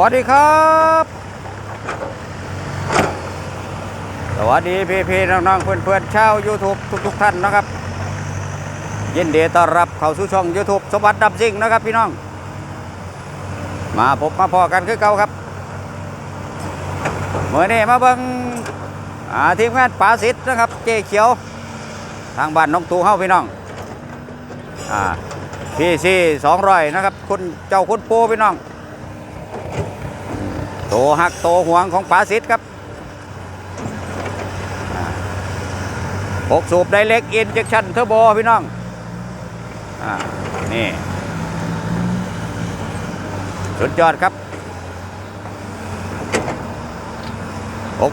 วัสดีครับ สวัสดีพี่พี่น้องๆเพื่อนๆชาว YouTube ทุกๆท่านนะครับ ยินดีต้อนรับเข้าสู่ช่อง YouTube สมบัติดับซิ่งนะครับพี่น้อง มาพบมาพอกันคือเก่าครับเมื่อนี้มาเบิ่งอ่าทีมงานป๋าสิทธ์นะครับ เจเขียว ทางบ้านน้องตูเฮ้าพี่น้องอพี่ซีสองร้อยนะครับ คุณเจ้าคุณปูพี่น้อง โตหักโตห่วงของป๋าสิทธ์ครับหกสูบไดเล็กอินเจคชั่นเทอร์โบพี่น้องอนี่ สุดยอดครับ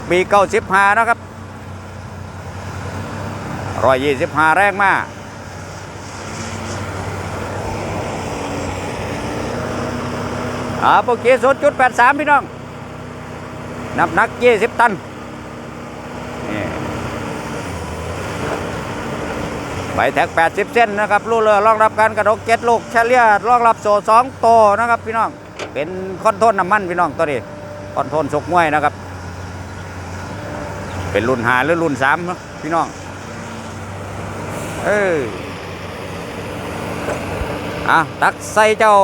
6ปี95นะครับ125แรงมากอ่าโปรเกสจุด83พี่น้อง น้ำหนัก20ตันนี่ใบแท็ก 80 เส้นนะครับลูกเรือรองรับการกระดกเจ็ดลูกเฉลี่ยรองรับโซ่สองโตวนะครับ พี่น้องเป็นคอนโทนน้ำมันพี่น้องตัวนี้คอนโทนสกมวยนะครับ เป็นรุ่นหาหรือรุ่นสามพี่น้องเอออะตักใส่เจ้า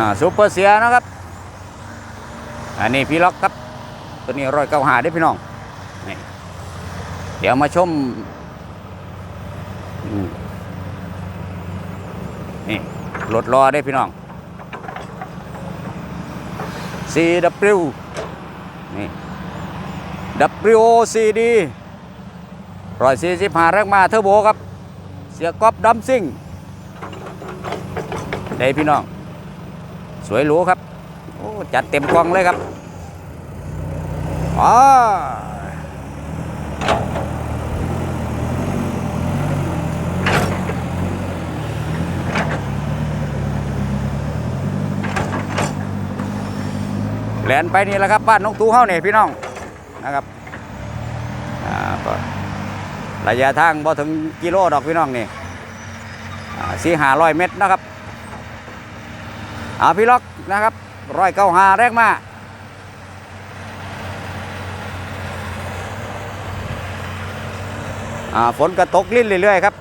อ่าซูเปอร์เสียนะครับ อันนี้พี่ล็อกครับ ตัวนี้ร้อยเก้าหาได้พี่น้องนี่เดี๋ยวมาชมนี่รถรอได้พี่น้อง CW นี่ WOCD ร้อยสี่สิบห้าแรงมาเทอร์โบครับ เสียก๊อปดัมซิ่งได้พี่น้อง สวยหรูครับโอ้จัดเต็มกองเลยครับอ๋อแลนไปนี่แหละครับบ้านนกตูเฮ้าเนี่ยพี่น้องนะครับอ่าระยะทางบ่ถึงกิโลดอกพี่น้องนี่สี่ห้าร้อยเมตรนะครับ อาพี่ล็อกนะครับร้อยเก้าหาแรกมาอ่าฝนกระตกลิ้นเรื่อยๆครับ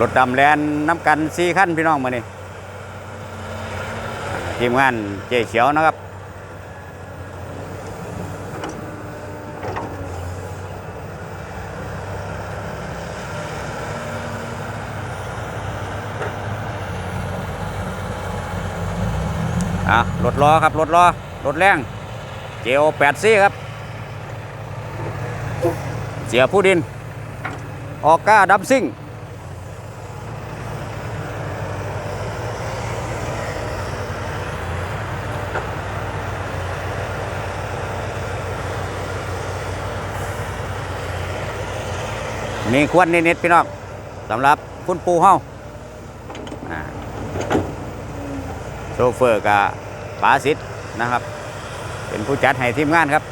รถดำแลนน้ำกันสี่ขั้นพี่น้องมานี่ทีมงานเจเขียวนะครับอะรถล้อครับ รถล้อรถแรงเจโอแปดซี่ครับ เสียผู้ดิน ออก้าดับซิ่ง มีควนนิดๆพี่น้องสำหรับคุณปูเฮาอ่าโชเฟอร์กับป๋าสิทธ์นะครับ เป็นผู้จัดให้ทีมงานครับ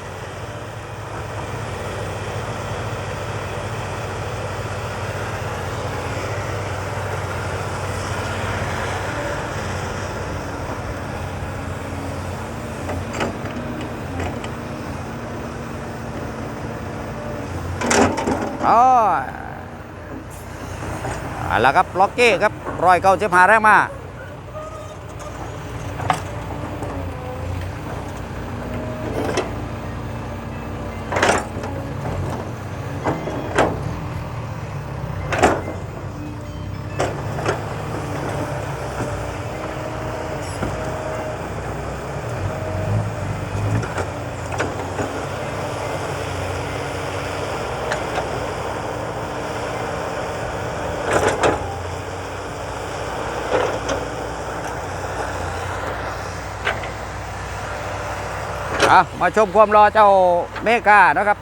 อ๋อเอาละครับล็อกเก้ครับรอยเก้าเจ็บหาแรงมา อามาชมความรอเจ้าเมกานะครับ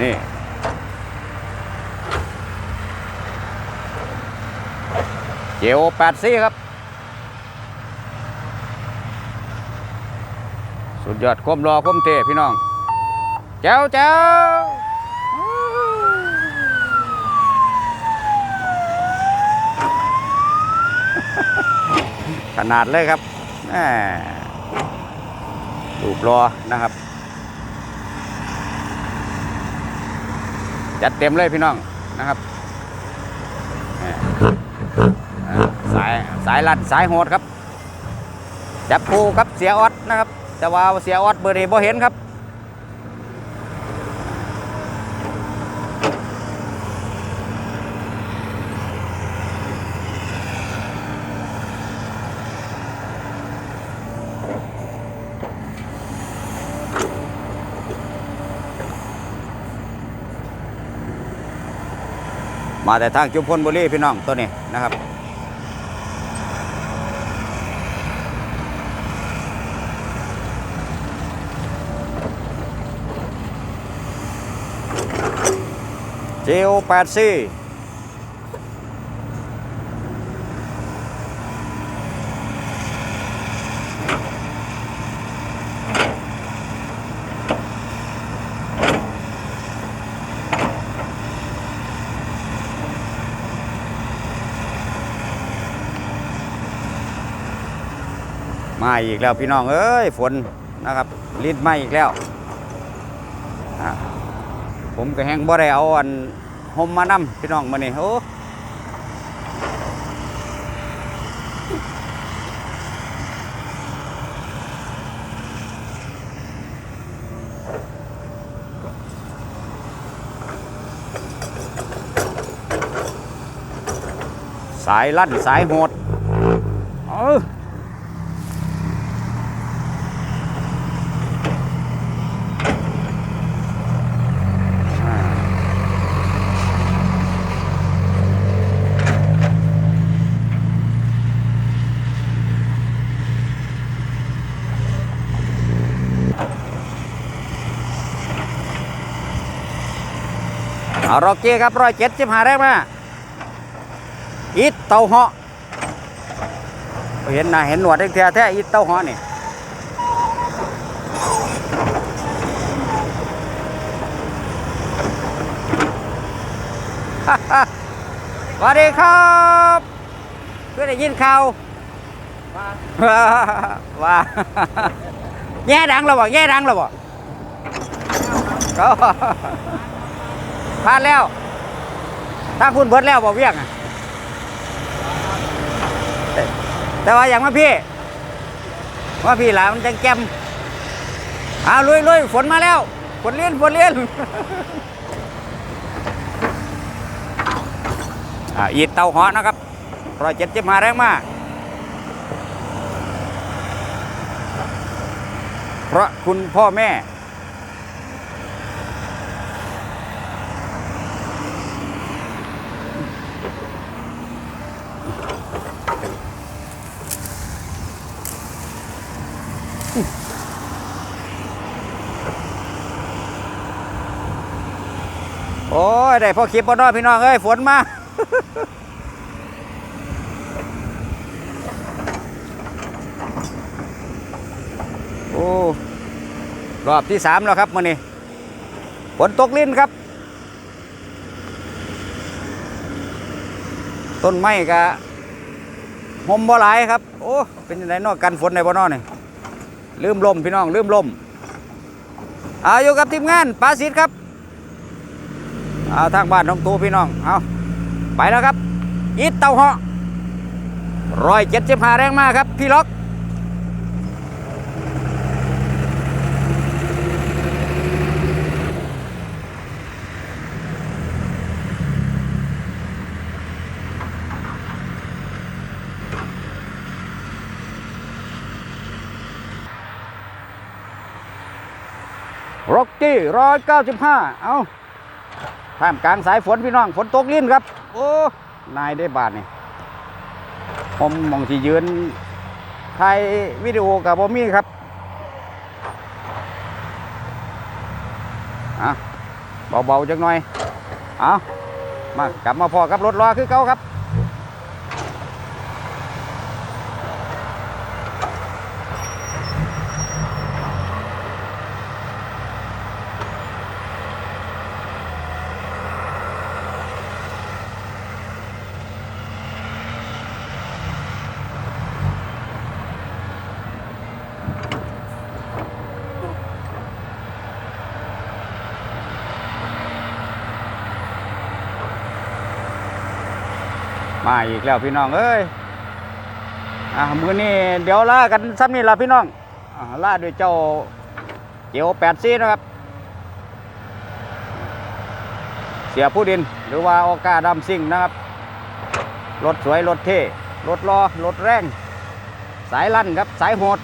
นี่เจโอแปดซี่ครับ สุดยอดความรอความเทพี่น้อง เจ้าเจ้าขนาดเลยครับ รูปรอนะครับ จัดเต็มเลยพี่น้องนะครับสายสายลัดสายโหดครับจับคู่ครับเสียออดนะครับ แต่ว่าเสียออดเบอร์เดบ่เห็นครับ มาแต่ทางจุมพลบุรีพี่น้องตัวนี้นะครับเจโอแปดซี่ มาอีกแล้วพี่น้องเอ้ยฝนนะครับลิดมาอีกแล้ว ผมก็แห้งบ่ได้เอาอันห่มมานำพี่น้องมานี่โอ้สายลั่นสายโหดเออ เอาโรเก้ครับร้อยเจ็ดสิบห้าแรกมาอีเตาเหาะเห็นนะเห็นหนวดแท้แท้อีเตาเหาะนี่สวัสดีครับเพื่อได้ยินข่าวว่าแง่ดังแล้วบ่แง่ดังแล้วบ่ก็ ลาดแล้วถ้าคุณเบิดแล้วบอกเวียงอะแต่ว่าอย่างมาพี่ ว่าพี่หลามันจังแกมเอาลุยลุยฝนมาแล้วฝนเลี้ยนฝนเลี้ยนอ่าอีดเตาหอนะครับร้อยเจ็ดสิบมาแรงมากเพราะคุณพ่อแม่ อ้ย ได้พอคลิปบ่เน้อยพี่น้องเอ้ย ฝนมา โอ้ รอบที่สามแล้วครับมื่อนี้ฝนตกลิ้นครับ ต้นไม้กะหมบ่หลายครับ โอ้ เป็นยังไงนอกกันฝนในบ่นอนี่ลืมลมพี่น้องลืมลมเอาอยู่กับทีมงานปาสิทธ์ครับ เอาทางบ้านน้องตูพี่น้อง เอาไปแล้วครับอีทเต่าเหาะร้อยเจ็ดสิบห้าแรงมากครับ พี่ล็อก ร็อกกี้ร้อยเก้าสิบห้าเอา ท่ามกลางสายฝนพี่น้องฝนตกลิ้นครับ โอ้ นายได้บาทนี่ผมมองที่ยืนถ่ายวิดีโอกับบอมี่ครับอะเบาๆจังหน่อย เอามากลับมาพอกับรถล้อคือเก่าครับ มาอีกแล้วพี่น้องเอ้ยอ่ามือนี้เดี๋ยวล่ากันซ้ำนี่ละพี่น้องอล่าด้วยเจ้าเจียวแปดซีนะครับ เสียผู้ดินหรือว่าโอกาดำซิ่งนะครับ รถสวยรถเท่รถรอรถแรง สายลั่นครับ สายโหด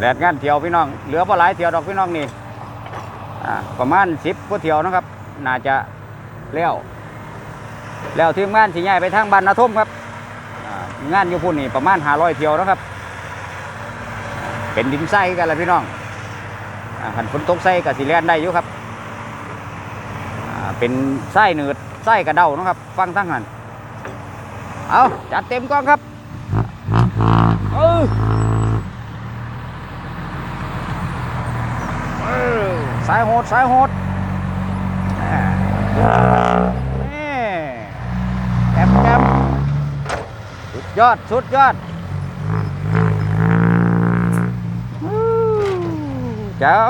แลดงานเที่ยวพี่น้อง เหลือพอหลายเที่ยวดอกพี่น้องนี่ประมาณสิบกว่าเที่ยวนะครับ น่าจะแล้วแล้วทีมงานสิย้ายไปทางบ้านนาทุ่มครับงานอยู่พุ่นนี่ประมาณห้าร้อยเที่ยวนะครับ เป็นดินไส้กันละพี่น้องอ่าหันฝนตกไส้กับสิแลนได้อยู่ครับเป็นไส้หนืดไส้กระเดานะครับ ฟังทั้งหันเอาจัดเต็มกล้องครับเออ สายโหดสายโหดนี่แกมแกมสุดยอดสุดยอดเจ้า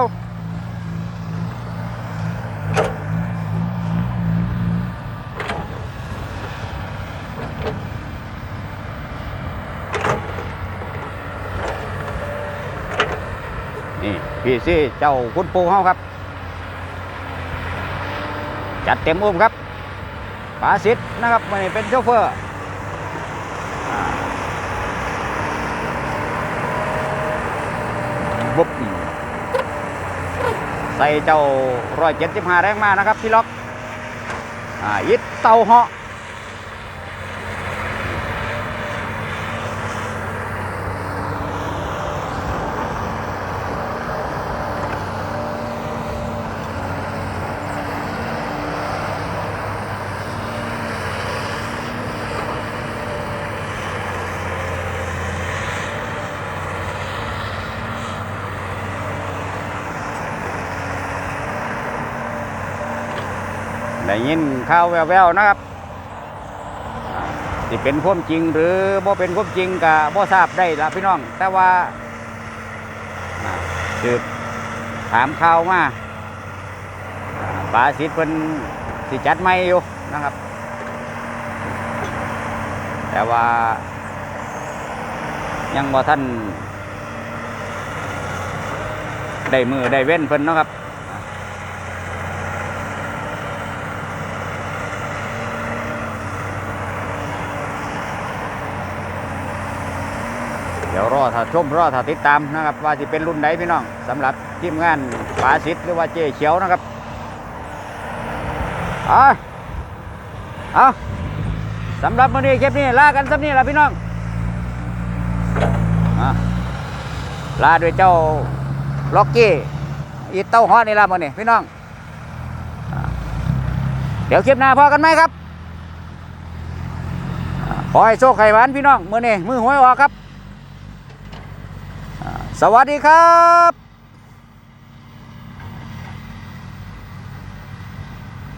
นี่พี่ซี่เจ้าคุณปูเฮาครับ จัดเต็มอุ้มครับปาสิทธ์นะครับมันเป็นโชเฟอร์บุบใส่เจ้าร้อยเจ็ดสิบห้าแรงมานะครับพี่ล็อกอ่ายิดเตาเหาะ ได้ยินข่าวแววๆนะครับอ่าสิเป็นความจริงหรือบ่เป็นความจริงก็บ่ทราบได้ละพี่น้อง แต่ว่าสืบถามข่าวมาอ่าสิทธิ์เพิ่นสิจัดไม่อยู่นะครับ แต่ว่า ยังบ่ท่านได้มือได้เว้นเพิ่นนะครับ เดี๋ยวรอถ้า ชมรอถ้าติดตามนะครับ ว่าจะเป็นรุ่นไหนพี่น้องสำหรับทีมงานปาสิทธิ์หรือว่าเจ๊เขียวนะครับเอาเอาสำหรับมื้อนี้คลิปนี้ลากันสำนี้ละพี่น้องอลาด้วยเจ้าล็อกกี้อีเต้าฮอดนี่ละมื้อนี้พี่น้องอเดี๋ยวคลิปหน้าพอกันไหมครับ ขอให้โชคให้หวานพี่น้องมือนี้มือหวยออกครับ สวัสดีครับ